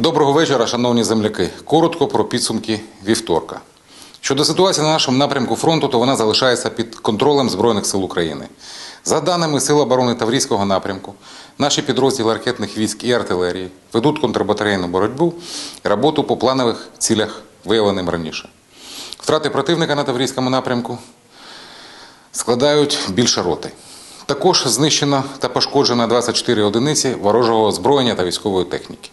Доброго вечора, шановні земляки. Коротко про підсумки вівторка. Щодо ситуації на нашому напрямку фронту, то вона залишається під контролем Збройних сил України. За даними Сил оборони Таврійського напрямку, наші підрозділи ракетних військ і артилерії ведуть контрбатарейну боротьбу і роботу по планових цілях, виявленим раніше. Втрати противника на Таврійському напрямку складають більше роти. Також знищено та пошкоджено 24 одиниці ворожого озброєння та військової техніки.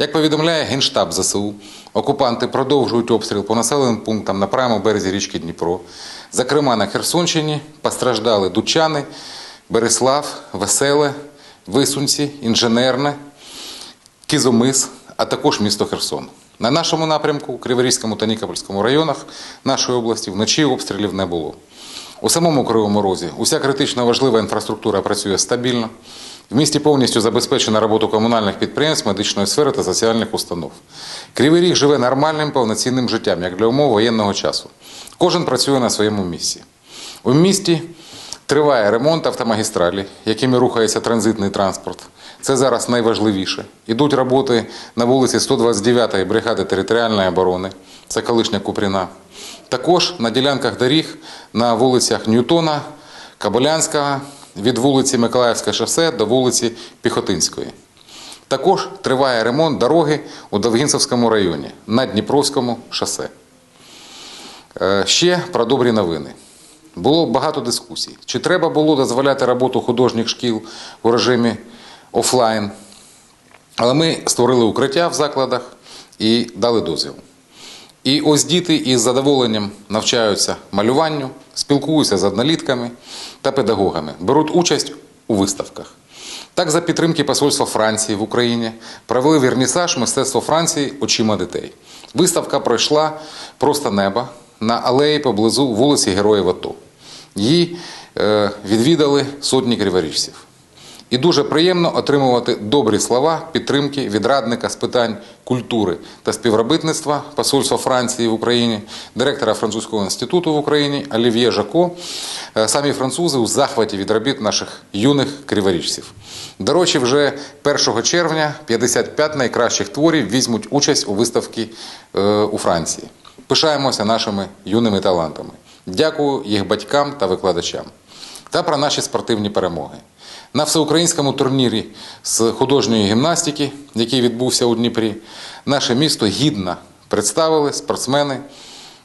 Як повідомляє Генштаб ЗСУ, окупанти продовжують обстріл по населеним пунктам на правому березі річки Дніпро. Зокрема, на Херсонщині постраждали Дучани, Береслав, Веселе, Висунці, Інженерне, Кізомис, а також місто Херсон. На нашому напрямку, у Криворізькому та Нікопольському районах нашої області, вночі обстрілів не було. У самому Кривому Розі уся критично важлива інфраструктура працює стабільно. В місті повністю забезпечена робота комунальних підприємств, медичної сфери та соціальних установ. Кривий Ріг живе нормальним повноцінним життям, як для умов воєнного часу. Кожен працює на своєму місці. У місті триває ремонт автомагістралі, якими рухається транзитний транспорт. Це зараз найважливіше. Ідуть роботи на вулиці 129-ї бригади територіальної оборони, це колишня Купріна. Також на ділянках доріг на вулицях Ньютона, Каболянського, від вулиці Миколаївське шосе до вулиці Піхотинської. Також триває ремонт дороги у Довгінцевському районі на Дніпровському шосе. Е, Ще про добрі новини. Було багато дискусій. Чи треба було дозволяти роботу художніх шкіл у режимі офлайн? Але ми створили укриття в закладах і дали дозвіл. І ось діти із задоволенням навчаються малюванню, спілкуються з однолітками та педагогами, беруть участь у виставках. Так, за підтримки Посольства Франції в Україні провели вернісаж мистецтво Франції очима дітей. Виставка пройшла просто неба на алеї поблизу вулиці Героїв АТО. Її е, відвідали сотні криворіжців. І дуже приємно отримувати добрі слова підтримки від радника з питань культури та співробітництва Посольства Франції в Україні, директора французького інституту в Україні Олів'є Жако. Е, Самі французи у захваті від робіт наших юних криворіжців. До речі, вже 1 червня 55 найкращих творів візьмуть участь у виставці е, у Франції. Пишаємося нашими юними талантами. Дякую їх батькам та викладачам. Та про наші спортивні перемоги. На всеукраїнському турнірі з художньої гімнастики, який відбувся у Дніпрі, наше місто гідно представили спортсмени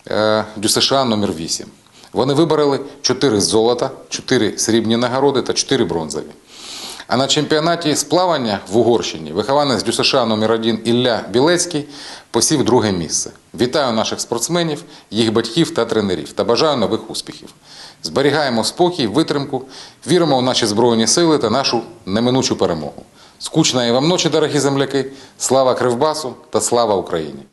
е, ДЮСШ номер 8 Вони вибороли 4 золота, 4 срібні нагороди та 4 бронзові. А на чемпіонаті з плавання в Угорщині вихованець ДЮСШ номер 1 Ілля Білецький посів друге місце. Вітаю наших спортсменів, їх батьків та тренерів та бажаю нових успіхів. Зберігаємо спокій, витримку, віримо у наші збройні сили та нашу неминучу перемогу. Скучної вам ночі, дорогі земляки! Слава Кривбасу та слава Україні!